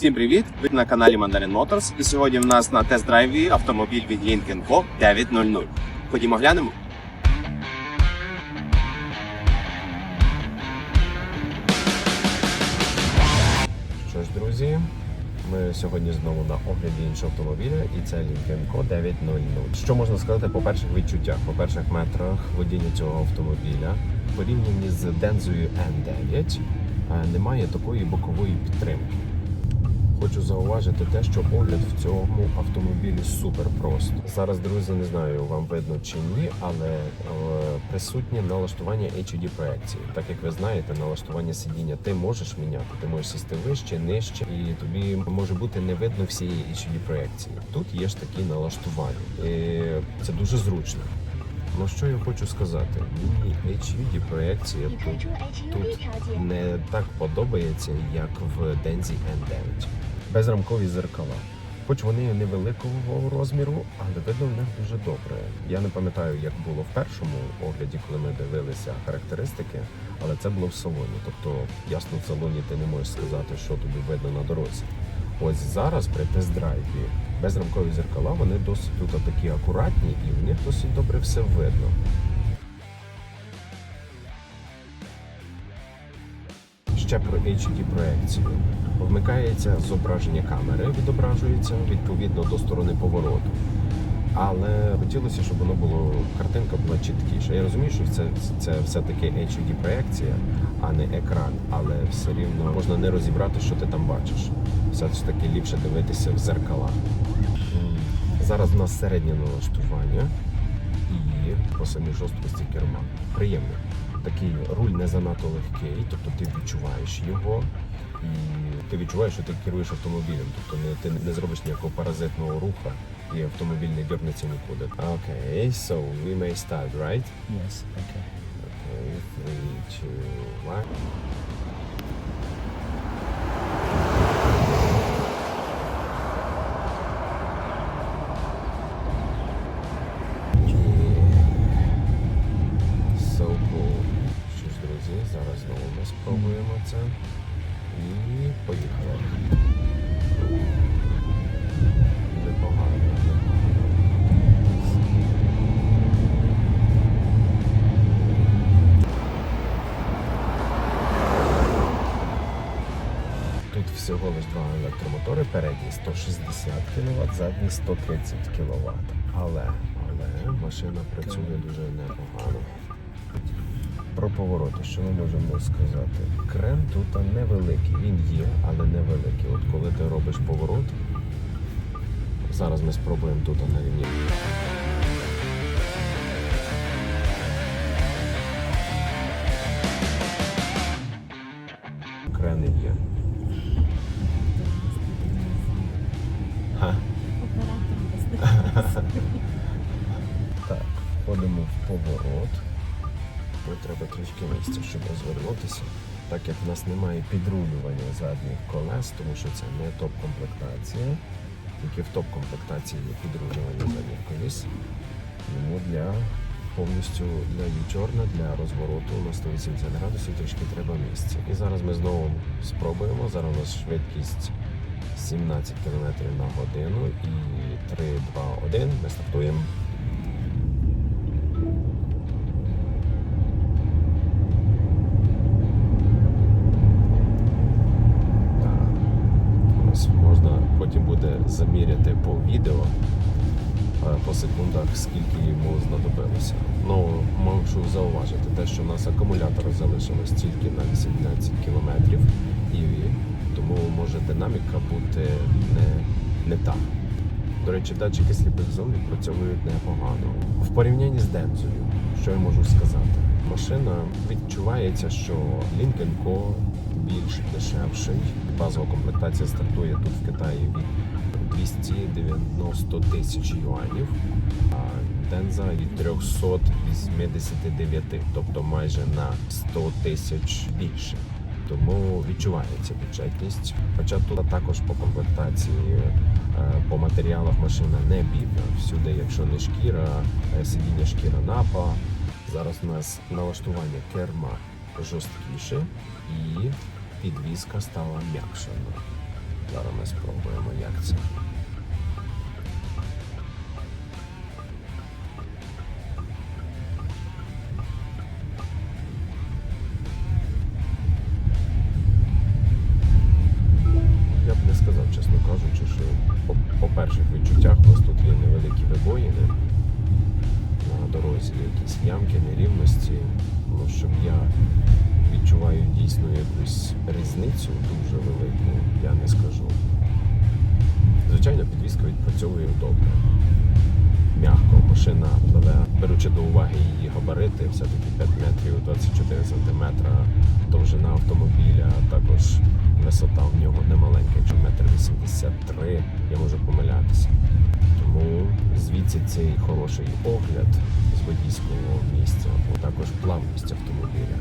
Всім привіт! Ви на каналі Mandarin Motors. І сьогодні в нас на тест-драйві автомобіль від Lincoln Co 900. Ходімо глянемо. Що ж, друзі, ми сьогодні знову на огляді іншого автомобіля, і це Lincoln Co 900. Що можна сказати по перших відчуттях, по перших метрах водіння цього автомобіля, порівнянні з Denzою N9 е, немає такої бокової підтримки хочу зауважити те, що огляд в цьому автомобілі супер просто. Зараз, друзі, не знаю, вам видно чи ні, але е, присутнє налаштування hud проекції. Так як ви знаєте, налаштування сидіння ти можеш міняти, ти можеш сісти вище, нижче, і тобі може бути не видно всієї hud проекції. Тут є ж такі налаштування, і це дуже зручно. Ну що я хочу сказати, мені HUD проекція тут, тут не так подобається, як в Denzi N9. Безрамкові зеркала. Хоч вони невеликого розміру, але видно в них дуже добре. Я не пам'ятаю, як було в першому огляді, коли ми дивилися характеристики, але це було в салоні. Тобто, ясно, в салоні ти не можеш сказати, що тобі видно на дорозі. Ось зараз при тест-драйві безрамкові зеркала вони досить тут такі акуратні і в них досить добре все видно. Ще про HD проекцію. Вмикається зображення камери, відображується відповідно до сторони повороту. Але хотілося, щоб воно було картинка була чіткіша. Я розумію, що це, це все-таки HD проекція, а не екран, але все рівно можна не розібрати, що ти там бачиш. Все ж таки ліпше дивитися в зеркала. Зараз у нас середнє налаштування і по самій жорсткості керма. Приємно. Такий руль не занадто легкий, тобто ти відчуваєш його. І ти відчуваєш, що ти керуєш автомобілем, тобто не, ти не зробиш ніякого паразитного руху, і автомобіль не дернеться нікуди. Окей, so we may start, right? Yes, okay. Okay, three, two, one. Всього лиш два електромотори, передній 160 кВт, задній 130 кВт. Але, але машина працює дуже непогано. Про повороти, що ми можемо сказати? Крен тут невеликий, він є, але невеликий. От коли ти робиш поворот, зараз ми спробуємо тут на рівні. Так, входимо в поворот. Тут треба трішки місця, щоб розвернутися. Так як в нас немає підрулювання задніх колес, тому що це не топ-комплектація. Тільки в топ-комплектації є підрулювання задніх коліс. Тому для повністю для U-чорна, для розвороту на 180 градусів трішки треба місця. І зараз ми знову спробуємо. Зараз у нас швидкість 17 км на годину і 3, 2, 1. Ми стартуємо. Можна потім буде заміряти по відео, е, по секундах, скільки йому знадобилося. Ну, можу зауважити те, що в нас акумулятор залишилось тільки на 18 кілометрів, і може динаміка бути не, не та. До речі, датчики сліпих зон відпрацьовують непогано. В порівнянні з Дензою, що я можу сказати? Машина відчувається, що Lincoln Co більш дешевший. Базова комплектація стартує тут в Китаї від 290 тисяч юанів, а Денза від 389, тобто майже на 100 тисяч більше. Тому відчувається бюджетність. Хоча тут також по комплектації, е, по матеріалах машина не бідна. Всюди, якщо не шкіра, е, сидіння шкіра напа. Зараз у нас налаштування керма жорсткіше і підвізка стала м'якшою. Зараз ми спробуємо, як це. Перших відчуттях у нас тут є невеликі вибоїни на дорозі, якісь ямки, нерівності. Ну, щоб я відчуваю дійсно якусь різницю дуже велику, я не скажу. Звичайно, підвізка відпрацьовує добре. М'яко машина пливе, беручи до уваги її габарити, все-таки 5 метрів 24 сантиметра довжина автомобіля, а також висота в нього немаленька, якщо метр 83, я можу помилятися. Тому звідси цей хороший огляд з водійського місця, а також плавність автомобіля.